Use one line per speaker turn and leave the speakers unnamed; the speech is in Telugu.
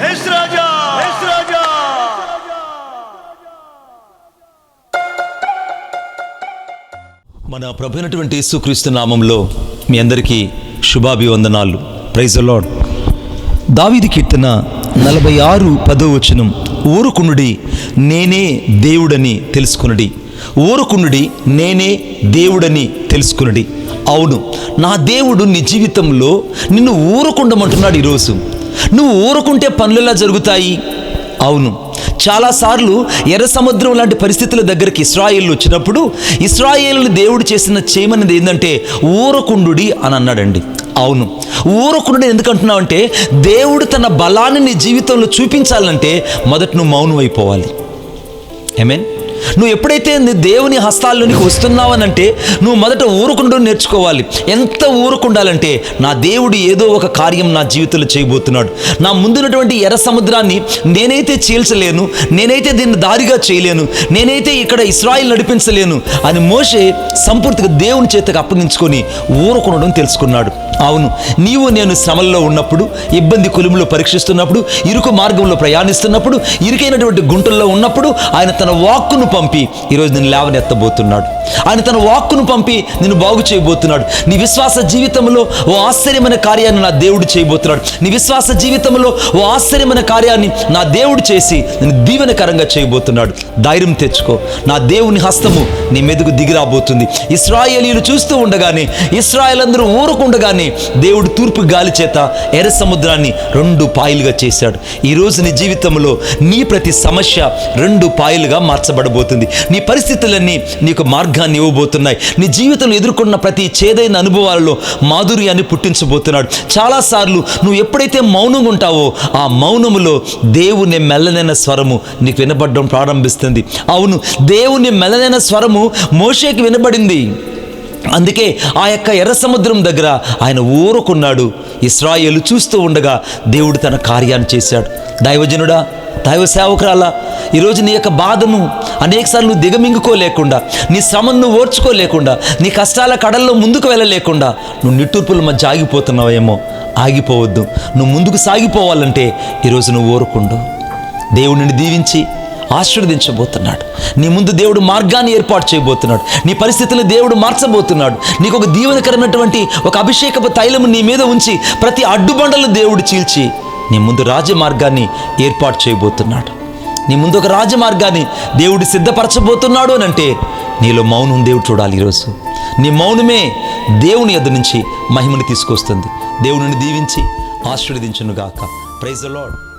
మన ప్రభు అయినటువంటి యేసుక్రీస్తు నామంలో మీ అందరికీ శుభాభివందనాలు. ప్రైజ్ లాడ్ దావిది కీర్తన నలభై ఆరు పదో వచనం. ఊరుకునుడి నేనే దేవుడని తెలుసుకునుడి. ఊరుకునుడి నేనే దేవుడని తెలుసుకునుడి. అవును నా దేవుడు నీ జీవితంలో నిన్ను ఊరుకుండమంటున్నాడు ఈరోజు. నువ్వు ఊరుకుంటే పనులలా జరుగుతాయి? అవును. చాలాసార్లు ఎర్ర సముద్రం లాంటి పరిస్థితుల దగ్గరికి ఇస్రాయిల్ వచ్చినప్పుడు ఇస్రాయిల్ని దేవుడు చేసిన చేయమన్నది ఏంటంటే ఊరకుండుడి అని అన్నాడండి. అవును. ఊరకుండు ఎందుకంటున్నావంటే దేవుడు తన బలాన్ని నీ జీవితంలో చూపించాలంటే మొదట నువ్వు మౌనం అయిపోవాలి ఏమేన్ నువ్వు ఎప్పుడైతే దేవుని హస్తాల్లోనికి వస్తున్నావనంటే నువ్వు మొదట ఊరుకుంటూ నేర్చుకోవాలి. ఎంత ఊరుకుండాలంటే నా దేవుడు ఏదో ఒక కార్యం నా జీవితంలో చేయబోతున్నాడు. నా ముందున్నటువంటి ఎర్ర సముద్రాన్ని నేనైతే చీల్చలేను నేనైతే దీన్ని దారిగా చేయలేను నేనైతే ఇక్కడ ఇస్రాయిల్ నడిపించలేను అని మోషే సంపూర్తిగా దేవుని చేతకు అప్పగించుకొని ఊరుకుండడం తెలుసుకున్నాడు. అవును నీవు నేను శ్రమల్లో ఉన్నప్పుడు ఇబ్బంది కులుములో పరీక్షిస్తున్నప్పుడు ఇరుకు మార్గంలో ప్రయాణిస్తున్నప్పుడు ఇరుకైనటువంటి గుంటల్లో ఉన్నప్పుడు ఆయన తన వాక్కును పంపి ఈరోజు నేను లేవనెత్తబోతున్నాడు. ఆయన తన వాక్కును పంపి నిన్ను బాగు చేయబోతున్నాడు. నీ విశ్వాస జీవితంలో ఓ ఆశ్చర్యమైన కార్యాన్ని నా దేవుడు చేయబోతున్నాడు. నీ విశ్వాస జీవితంలో ఓ ఆశ్చర్యమైన కార్యాన్ని నా దేవుడు చేసి నేను దీవెనకరంగా చేయబోతున్నాడు. ధైర్యం తెచ్చుకో. నా దేవుని హస్తము నీ మెదుగు దిగిరాబోతుంది. ఇస్రాయేలీలు చూస్తూ ఉండగానే ఇస్రాయేల్ అందరూ ఊరుకుండగానే దేవుడు తూర్పు గాలి చేత ఎర్ర సముద్రాన్ని రెండు పాయలుగా చేశాడు. ఈరోజు నీ జీవితంలో నీ ప్రతి సమస్య రెండు పాయలుగా మార్చబడబోతుంది. నీ పరిస్థితులన్నీ నీకు మార్గాన్ని ఇవ్వబోతున్నాయి. నీ జీవితంలో ఎదుర్కొన్న ప్రతి చేదైన అనుభవాలలో మాధుర్యాన్ని పుట్టించబోతున్నాడు. చాలాసార్లు నువ్వు ఎప్పుడైతే మౌనంగా ఉంటావో ఆ మౌనములో దేవుని మెల్లనైన స్వరము నీకు వినబడడం ప్రారంభిస్తుంది. అవును దేవుని మెల్లనైన స్వరము మోషేకి వినబడింది. అందుకే ఆ యొక్క ఎర్ర సముద్రం దగ్గర ఆయన ఊరుకున్నాడు. ఇస్రాయేలు చూస్తూ ఉండగా దేవుడు తన కార్యాన్ని చేశాడు. దైవజనుడా దైవ సేవకురాలా ఈరోజు నీ యొక్క బాధను అనేకసార్లు నువ్వు దిగమింగుకోలేకుండా నీ శ్రమను నువ్వు ఓర్చుకోలేకుండా నీ కష్టాల కడల్లో ముందుకు వెళ్ళలేకుండా నువ్వు నిట్టూర్పుల మధ్య ఆగిపోతున్నావేమో ఆగిపోవద్దు. నువ్వు ముందుకు సాగిపోవాలంటే ఈరోజు నువ్వు ఊరుకుండు. దేవుడిని దీవించి ఆశీర్వదించబోతున్నాడు. నీ ముందు దేవుడు మార్గాన్ని ఏర్పాటు చేయబోతున్నాడు. నీ పరిస్థితులను దేవుడు మార్చబోతున్నాడు. నీకు ఒక దీవెనకరమైనటువంటి ఒక అభిషేకపు తైలము నీ మీద ఉంచి ప్రతి అడ్డుబండలు దేవుడు చీల్చి నీ ముందు రాజమార్గాన్ని ఏర్పాటు చేయబోతున్నాడు. నీ ముందు ఒక రాజమార్గాన్ని దేవుడు సిద్ధపరచబోతున్నాడు అని అంటే నీలో మౌనం దేవుడు చూడాలి ఈరోజు. నీ మౌనమే దేవుని ఎద్దు నుంచి మహిమని తీసుకొస్తుంది. దేవుడిని దీవించి ఆశీర్వదించునుగాక. Praise lord